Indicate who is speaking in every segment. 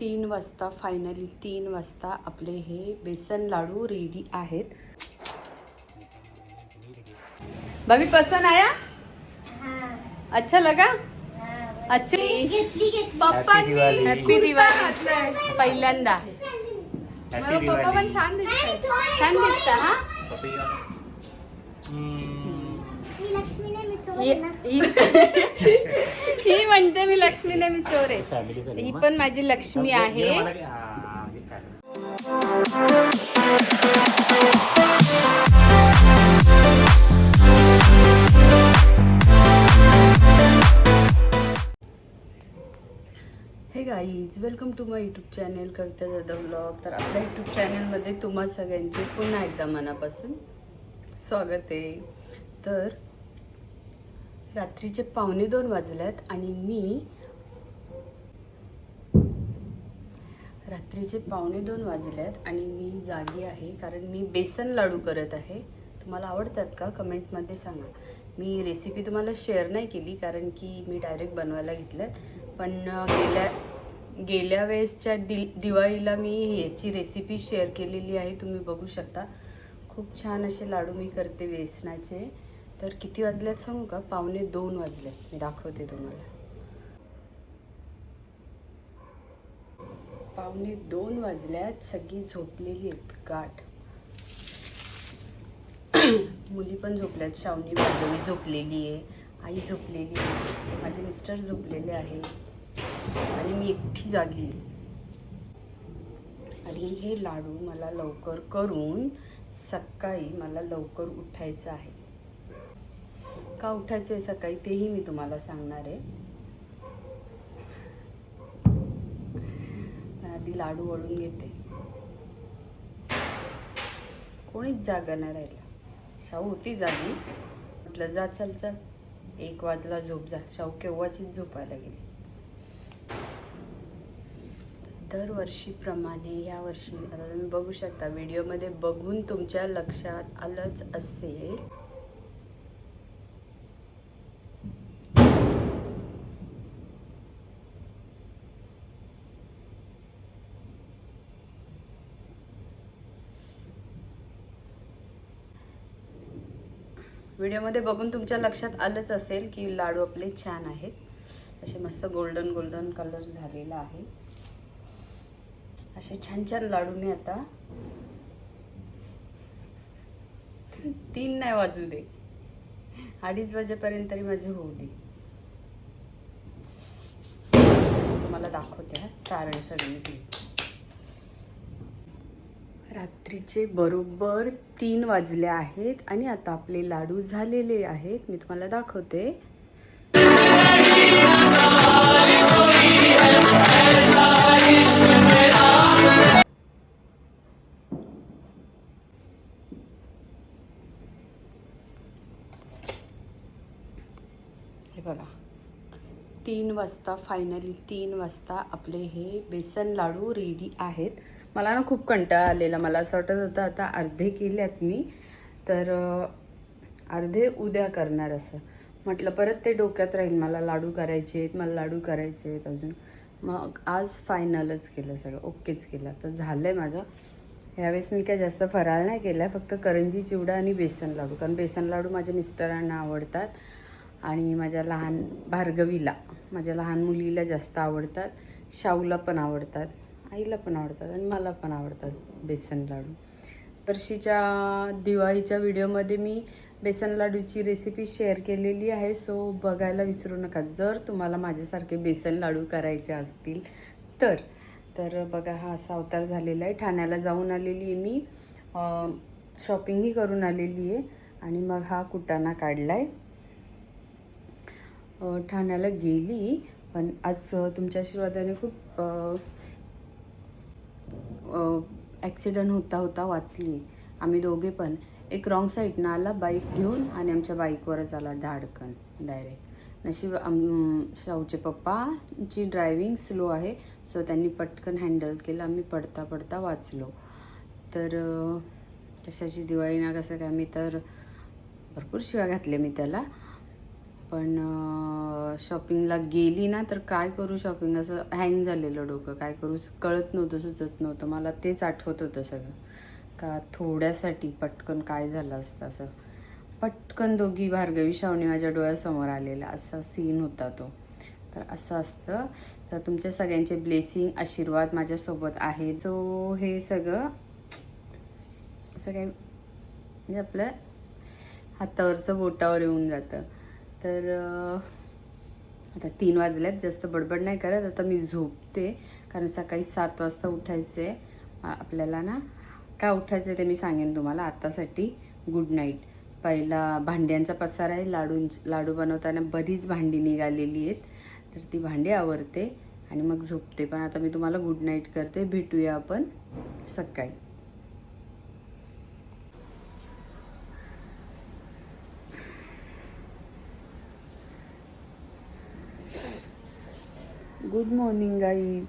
Speaker 1: तीन वाजता फायनली तीन वाजता आपले हे बेसन लाडू रेडी आहेत. भाभी पसंद आया? अच्छा लगा? अच्छा. पप्पांनी. हॅपी दिवाळी पहिल्यांदा. पप्पा पण छान दिसत छान दिसत हा?
Speaker 2: लक्ष्मी चोर
Speaker 1: ही
Speaker 2: आहे ना.
Speaker 1: ही- ही म्हणते मी लक्ष्मी नाही मी चोर आहे. ही पण माझी लक्ष्मी आहे. हे guys welcome to my YouTube channel Kavita Jadhav blog तर आपल्या यूट्यूब चॅनलमध्ये तुम्हा सगळ्यांचे पुन्हा एकदा मनापासून स्वागत आहे. तर रात्रीचे पावणे दोन वाजल्यात आणि मी रात्रीचे पावणे दोन वाजल्यात आणि मी जागी आहे कारण मी बेसन लाडू करत आहे. तुम्हाला आवडतात का? कमेंटमध्ये सांगा. मी रेसिपी तुम्हाला शेअर नाही केली कारण की मी डायरेक्ट बनवायला घेतल्यात. पण गेल्या गेल्या वेळेसच्या दि दिवाळीला मी ह्याची रेसिपी शेअर केलेली आहे. तुम्ही बघू शकता. खूप छान असे लाडू मी करते बेसनाचे तर किती वाजल्यात सांगू का? पावणे दोन वाजले मी दाखवते तुम्हाला. पावणे दोन वाजल्यात सगळी झोपलेली आहेत गाठ. मुली पण झोपल्यात शावनी भार्गवी झोपलेली आहे आई झोपलेली आहे माझे मिस्टर झोपलेले आहे. आणि मी एकटी जागी आणि हे लाडू मला लवकर करून सकाळी मला लवकर उठायचं आहे. का उठायचं आहे सकाळी? तेही मी तुम्हाला सांगणार आहे. आधी लाडू वळून घेते. कोणीच जागा नाही राहिला. शाहू होती जागी. म्हटलं जा चल चल. एक वाजला झोप जा. शाहू केव्हाचीच झोपायला गेली. दरवर्षीप्रमाणे या वर्षी आता तुम्ही बघू शकता व्हिडिओमध्ये बघून तुमच्या लक्षात आलंच असेल. व्हिडिओमध्ये बघून तुमच्या लक्षात आलंच असेल की लाडू आपले छान आहेत. असे मस्त गोल्डन गोल्डन कलर झालेला आहे. असे छान छान लाडू मी आता तीन नाही वाजू दे. अडीच वाजेपर्यंत तरी माझी होऊ दे. तुम्हाला दाखवते हा सारण सगळी रात्रीचे बरोबर तीन वाजले आहेत आणि आता आपले लाडू झालेले आहेत. मी तुम्हाला दाखवते. हे बघा. तीन वाजता फायनली तीन वाजता आपले हे बेसन लाडू रेडी आहेत. मला ना खूप कंटाळा आलेला. मला असं वाटत होतं आता अर्धे केल्यात मी तर अर्धे उद्या करणार असं. म्हटलं परत ते डोक्यात राहील मला लाडू करायचे आहेत मला लाडू करायचे आहेत अजून. मग आज फायनलच केलं सगळं ओकेच केलं. तर झालं आहे माझं. ह्यावेळेस मी काय जास्त फराळ नाही केला फक्त करंजी चिवडा आणि बेसन लाडू. कारण बेसन लाडू माझ्या मिस्टरांना आवडतात आणि माझ्या लहान भार्गवीला माझ्या लहान मुलीला जास्त आवडतात. शाहूला पण आवडतात. आईला पण आवडतात आणि मला पण आवडतात बेसन लाडू. तरशीच्या दिवाळीच्या व्हिडिओमध्ये मी बेसन लाडूची रेसिपी शेअर केलेली आहे. सो बघायला विसरू नका. जर तुम्हाला माझ्यासारखे बेसन लाडू करायचे असतील तर तर बघा हा असा अवतार झालेला आहे. ठाण्याला जाऊन आलेली आहे मी. शॉपिंगही करून आलेली आहे. आणि मग हा कुटाणा काढला आहे ठाण्याला गेली पण आज तुमच्या आशीर्वादाने खूप ॲक्सिडंट होता होता वाचली. आम्ही दोघे पण. एक रॉंग साईडनं आला बाईक घेऊन आणि आमच्या बाईकवरच आला धाडकन डायरेक्ट नशीब आम शाहूचे पप्पाची ड्रायविंग स्लो आहे सो त्यांनी पटकन हँडल केलं. आम्ही पडता पडता वाचलो. तर कशाची दिवाळी ना कसं काय मी तर भरपूर शिव्या घातले मी त्याला. पण शॉपिंगला गेली ना तर काय करू शॉपिंग असं हँग झालेलं डोकं. काय करू? कळत नव्हतं सुचत नव्हतं. मला तेच आठवत होतं सगळं. का थोड्यासाठी पटकन काय झालं असतं असं. पटकन दोघी भार्गवी शावणी माझ्या डोळ्यासमोर आलेला. असा सीन होता तो. तर असं असतं. तर तुमच्या सगळ्यांचे ब्लेसिंग आशीर्वाद माझ्यासोबत आहे. जो हे सगळं असं म्हणजे आपल्या हातावरचं बोटावर येऊन जातं. तर आता तीन वाजल्यात जास्त बडबड नाही करत. आता मी झोपते कारण सकाळी सात वाजता उठायचे आपल्याला ना काय उठायचं ते मी सांगेन तुम्हाला आत्तासाठी गुड नाईट पहिला भांड्यांचा पसार आहे लाडू लाडू बनवताना बरीच भांडी निघालेली आहेत. तर ती भांडी आवरते आणि मग झोपते. पण आता मी तुम्हाला गुड नाईट करते. भेटूया आपण सकाळी. गुड मॉर्निंग गाईज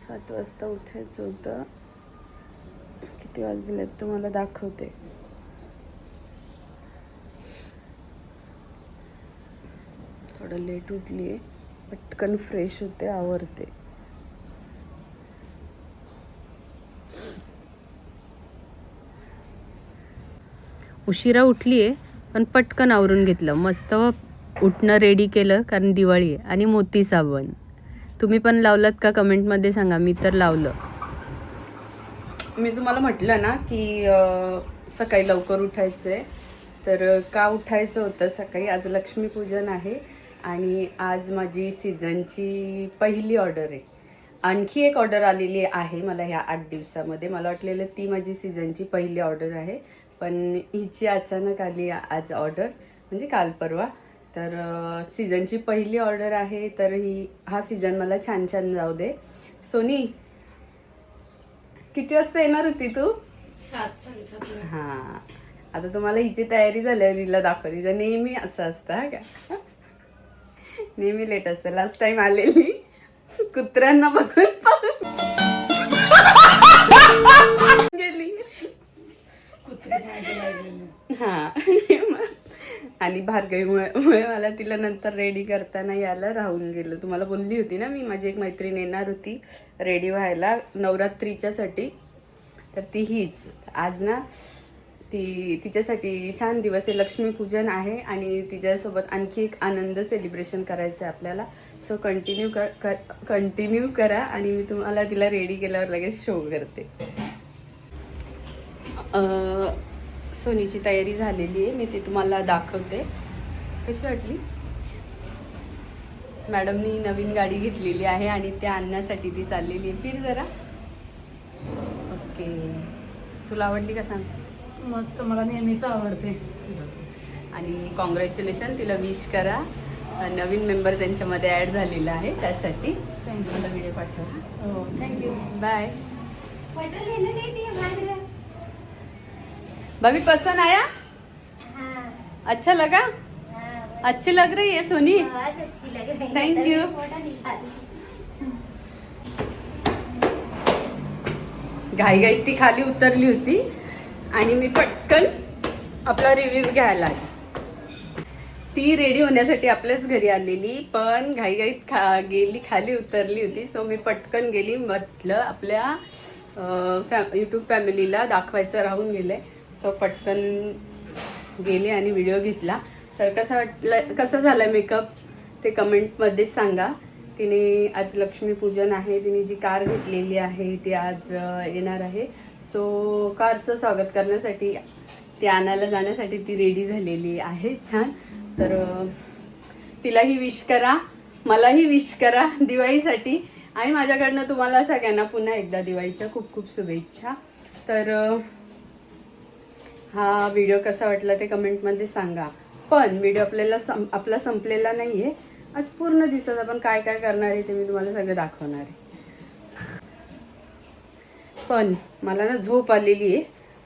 Speaker 1: सात वाजता उठायचं होतं. किती वाजलेत तुम्हाला दाखवते. थोडं लेट उठली आहे पटकन फ्रेश होते आवरते. उशिरा उठली आहे पण पटकन आवरून घेतलं. मस्त उठणं रेडी केलं कारण दिवाळी आहे आणि मोती साबण. तुम्ही पण लावलात का कमेंटमध्ये सांगा मी तर लावलं. मी तुम्हाला म्हटलं ना की सकाळी लवकर उठायचं आहे तर का उठायचं होतं सकाळी? आज लक्ष्मीपूजन आहे आणि आज माझी सीझनची पहिली ऑर्डर आहे. आणखी एक ऑर्डर आलेली आहे मला ह्या आठ दिवसामध्ये. मला वाटलेलं ती माझी सीझनची पहिली ऑर्डर आहे. पण हिची अचानक आली आज ऑर्डर. म्हणजे काल परवा. तर सीझनची पहिली ऑर्डर आहे तर ही हा सीझन मला छान छान जाऊ दे. सोनी किती वाजता येणार होती तू?
Speaker 3: सात साडेसात
Speaker 1: हां. आता तुम्हाला हिची तयारी झाल्यावर हिला दाखव तिचं नेहमी असं असतं हा का? नेहमी लेट असतं. लास्ट टाइम आलेली कुत्र्यांना बघून आणि भार्गवीमुळे मला तिला नंतर रेडी करताना यायला राहून गेलं. तुम्हाला बोलली होती ना मी माझी एक मैत्रीण येणार होती रेडी व्हायला नवरात्रीच्यासाठी. तर ती हीच. आज ना ती तिच्यासाठी छान दिवस आहे. लक्ष्मीपूजन आहे आणि तिच्यासोबत आणखी एक आनंद सेलिब्रेशन करायचं आहे आपल्याला. सो कंटिन्यू कर कंटिन्यू करा आणि मी तुम्हाला तिला रेडी केल्यावर लगेच शो करते. सोनीची तयारी झालेली आहे. मी ती तुम्हाला दाखवते. कशी वाटली? मॅडमनी नवीन गाडी घेतलेली आहे आणि त्या आणण्यासाठी ती चाललेली आहे. फिर जरा. ओके. तुला आवडली का सांग?
Speaker 3: मस्त. मला नेहमीच आवडते.
Speaker 1: आणि कॉंग्रॅच्युलेशन तिला विश करा. नवीन मेंबर त्यांच्यामध्ये ॲड झालेला आहे. त्यासाठी
Speaker 3: थँक्यू
Speaker 1: मला व्हिडिओ पाठवा.
Speaker 3: हो थँक्यू
Speaker 1: बाय भाभी पसंद आया?
Speaker 2: हाँ।
Speaker 1: अच्छा लगा?
Speaker 2: हाँ।
Speaker 1: अच्छी लग रही है सोनी?
Speaker 2: है
Speaker 1: you.
Speaker 2: फोटो निकाली
Speaker 1: घाईघाईत ती खाली उतरली होती आणि मी पटकन आपला रिव्ह्यू घ्यायला आली. ती रेडी होण्यासाठी आपल्याच घरी आलेली पण घाईघाईत खा गेली खाली उतरली होती सो मी पटकन गेली. म्हटलं आपल्या फॅ यूट्यूब फॅमिलीला दाखवायचं राहून गेलं सो पटकन गेले आणि व्हिडिओ घेतला. तर कसा वाटलं कसा झाला मेकअप ते कमेंटमध्येच सांगा. तिने आज लक्ष्मीपूजन आहे तिने जी कार घेतलेली आहे ती आज येणार आहे. सो कारचं स्वागत करण्यासाठी ती आणायला जाण्यासाठी ती रेडी झालेली आहे. छान. तर तिलाही विश करा. मलाही विश करा दिवाळीसाठी. आणि माझ्याकडनं तुम्हाला सगळ्यांना पुन्हा एकदा दिवाळीच्या खूप खूप शुभेच्छा. तर हा व्हिडिओ कसा वाटला ते कमेंटमध्ये सांगा. पण व्हिडिओ आपल्याला सं आपला संपलेला नाही आहे आज पूर्ण दिवसात आपण काय काय करणार आहे ते मी तुम्हाला सगळं दाखवणार आहे. पण मला ना झोप आलेली आहे.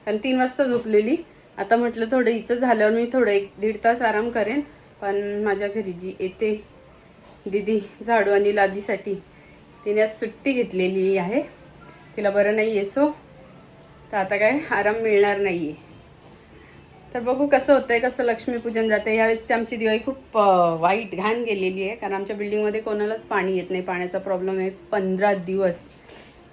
Speaker 1: कारण तीन वाजता झोपलेली. आता म्हटलं थोडं हिचं झाल्यावर मी थोडं एक दीड तास आराम करेन. पण माझ्या घरी जी येते दिदी झाडू आणि लादीसाठी तिने आज सुट्टी घेतलेली आहे. तिला बरं नाही आहे सो. तर आता काय? आराम मिळणार नाही आहे तर बघू कसं होतंय कसं लक्ष्मीपूजन जाते यावेळेसची आमची दिवाळी खूप वाईट घाण गेलेली आहे. कारण आमच्या बिल्डिंगमध्ये कोणालाच पाणी येत नाही. पाण्याचा प्रॉब्लेम आहे. पंधरा दिवस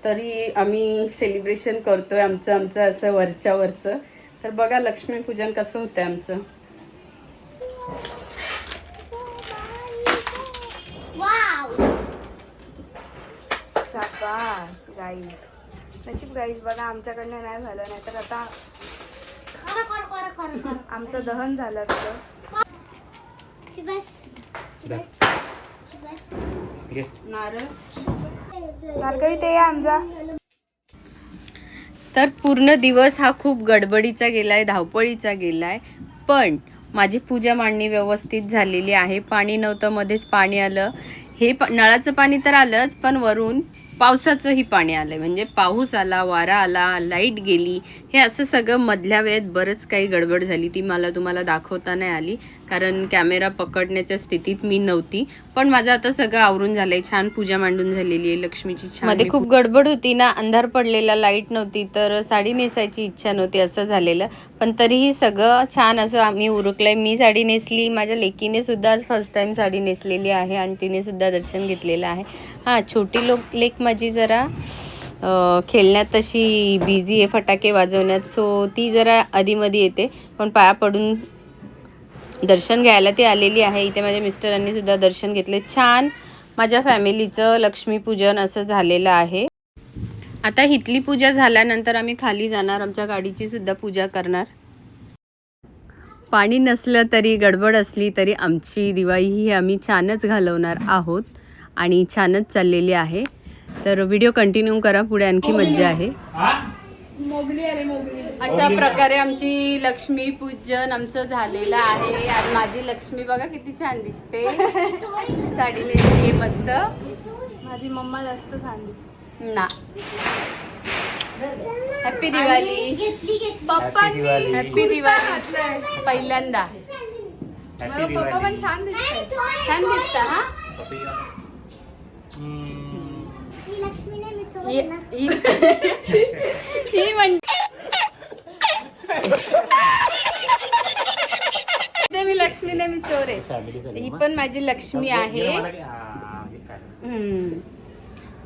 Speaker 1: तरी आम्ही सेलिब्रेशन करतोय आमचं आमचं असं वरच्या वरचं. तर बघा लक्ष्मीपूजन कसं होतंय आमचं.
Speaker 2: वाव
Speaker 1: शाबास गाईज नशीब गाईज बघा आमच्याकडनं नाही झालं नाही तर आता आमचं दहन झालं असतं. नारळ. ते आमचा. तर पूर्ण दिवस हा खूप गडबडीचा गेलाय धावपळीचा गेलाय. पण माझी पूजा मांडणी व्यवस्थित झालेली आहे. पाणी नव्हतं मध्येच पाणी आलं. हे प नळाचं पाणी तर आलंच पण वरून पावसाचंही पाणी आलं आहे म्हणजे पाऊस आला वारा आला लाइट गेली हे असं सगळं मधल्या वेळेत बरंच काही गडबड झाली. ती मला तुम्हाला दाखवता नाही आली. कारण कॅमेरा पकडण्याच्या स्थितीत मी नव्हती. पण माझं आता सगळं आवरून झालंय. छान पूजा मांडून झालेली आहे. लक्ष्मीची छानमध्ये खूप गडबड होती ना. अंधार पडलेला लाइट नव्हती. तर साडी नेसायची इच्छा नव्हती असं झालेलं. पण तरीही सगळं छान असं आम्ही उरकलंय. मी साडी नेसली. माझ्या लेकीने सुद्धा फर्स्ट टाइम साडी नेसलेली आहे आणि तिने सुद्धा दर्शन घेतलेलं आहे. हां छोटी लोक लेक माझी जरा खेळण्यात तशी बिझी आहे. फटाके वाजवण्यात. सो ती जरा आधीमध्ये येते. पण पाया पडून दर्शन घ्यायला ती आलेली आहे. इथे माझ्या मिस्टरांनी सुद्धा दर्शन घेतले. छान माझ्या फॅमिलीचं लक्ष्मीपूजन असं झालेलं आहे. आता इथली पूजा झाल्यानंतर आम्ही खाली जाणार. आमच्या गाडीची सुद्धा पूजा करणार. पाणी नसलं तरी गडबड असली तरी आमची दिवाळी ही आम्ही छानच घालवणार आहोत आणि छानच चाललेली आहे. तर व्हिडिओ कंटिन्यू करा. पुढे आणखी मज्जा आहे. अशा प्रकारे आमची लक्ष्मी पूजन आमचं झालेलं आहे. आणि माझी लक्ष्मी बघा किती छान दिसते. साडी नेसली मस्त.
Speaker 3: माझी मम्मा जास्त छान दिसते.
Speaker 1: ना. हॅपी दिवाळी
Speaker 3: पप्पांनी
Speaker 1: हॅपी दिवाळी पहिल्यांदा.
Speaker 3: पप्पा पण छान दिसते
Speaker 1: छान दिसत हा?
Speaker 2: मी
Speaker 1: ही म्हणते मी लक्ष्मी नाही मी चोर आहे. ही पण माझी लक्ष्मी आहे. हम्म.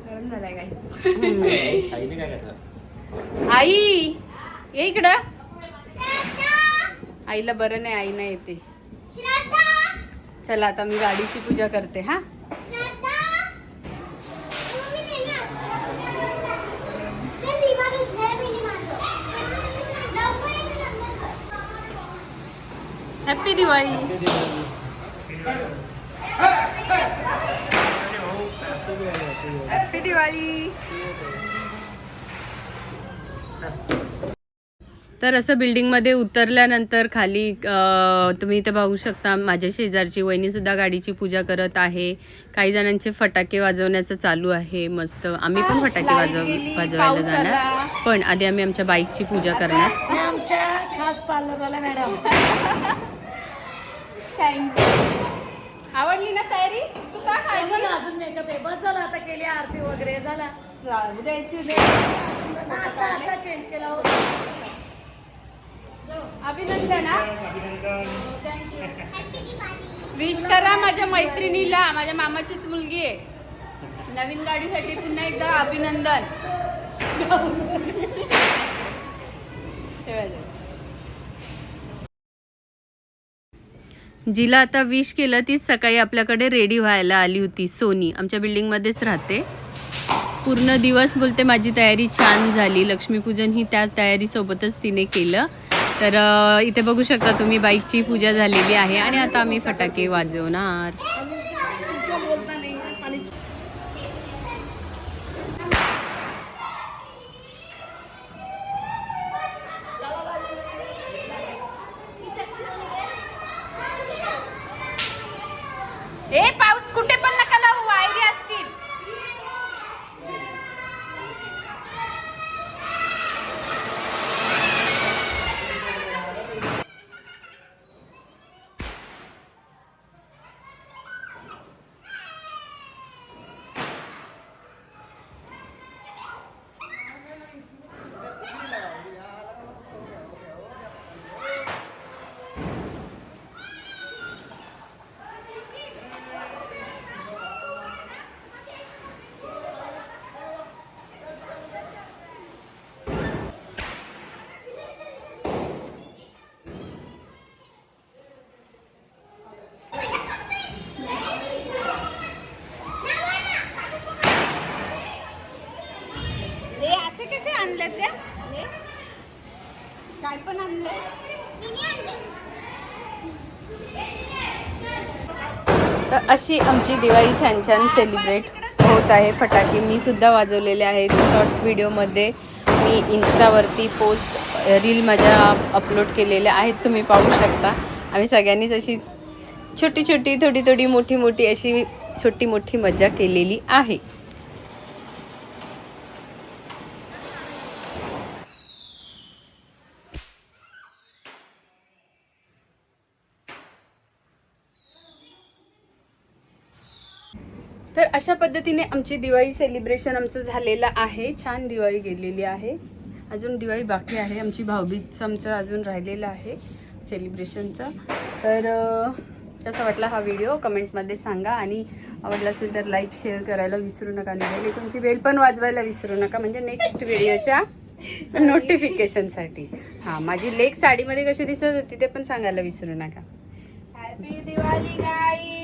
Speaker 3: गरम झालाय
Speaker 1: हम्म. आई ये इकडं. आईला बरं नाही आई नाही येते. चला आता मी गाडीची पूजा करते हा? हॅपी दिवाळी हॅपी दिवाळी तर असं बिल्डिंगमध्ये उतरल्यानंतर खाली तुम्ही इथे बघू शकता माझ्या शेजारची वहिनीसुद्धा गाडीची पूजा करत आहे. काही जणांचे फटाके वाजवण्याचं चालू आहे मस्त. आम्ही पण फटाके वाजव वाजवायला जाणार. पण आधी आम्ही आमच्या बाईकची पूजा करणार.
Speaker 3: आमच्या खास पार्लरवाला मॅडम
Speaker 1: आवडली ना तयारी? तू का
Speaker 3: अजून मेकअप आहे. बस झाला आता केली आरती वगैरे झाला.
Speaker 1: द्यायची
Speaker 3: आता आता चेंज केला हो.
Speaker 1: अभिनंदन हा. विश करा माझ्या मैत्रिणीला. माझ्या मामाचीच मुलगी आहे. नवीन गाडीसाठी पुन्हा एकदा अभिनंदन. जिला आता विश केलं तीच सकाळी आपल्याकडे रेडी व्हायला आली होती सोनी. आमच्या बिल्डिंगमध्येच राहते. पूर्ण दिवस बोलते माझी तयारी छान झाली. लक्ष्मीपूजन ही त्या तयारीसोबतच तिने केलं. तर इथे बघू शकता तुम्ही बाईकची पूजा झालेली आहे. आणि आता आम्ही फटाके वाजवणार. अशी आमची दिवाळी छान छान सेलिब्रेट होत आहे. फटाके मी सुद्धा वाजवलेले आहेत. शॉर्ट व्हिडिओमध्ये मी इन्स्टावरती पोस्ट रील माझ्या अपलोड केलेल्या आहेत. तुम्ही पाहू शकता. आम्ही सगळ्यांनीच अशी छोटी छोटी थोडी थोडी मोठी मोठी अशी छोटी मोठी मजा केलेली आहे. अशा पद्धतीने आमची दिवाळी सेलिब्रेशन आमचं झालेलं आहे. छान दिवाळी गेलेली आहे. अजून दिवाळी बाकी आहे. आमची भाऊबीजचं आमचं अजून राहिलेलं आहे सेलिब्रेशनचं तर कसा वाटला हा व्हिडिओ कमेंटमध्ये सांगा आणि आवडला असेल तर लाईक शेअर करायला विसरू नका. आणि आयकॉनची बेल पण वाजवायला विसरू नका. म्हणजे नेक्स्ट व्हिडिओच्या नोटिफिकेशनसाठी हां माझी लेक साडीमध्ये कशी दिसत होती ते पण सांगायला विसरू नका.
Speaker 3: Happy Diwali guys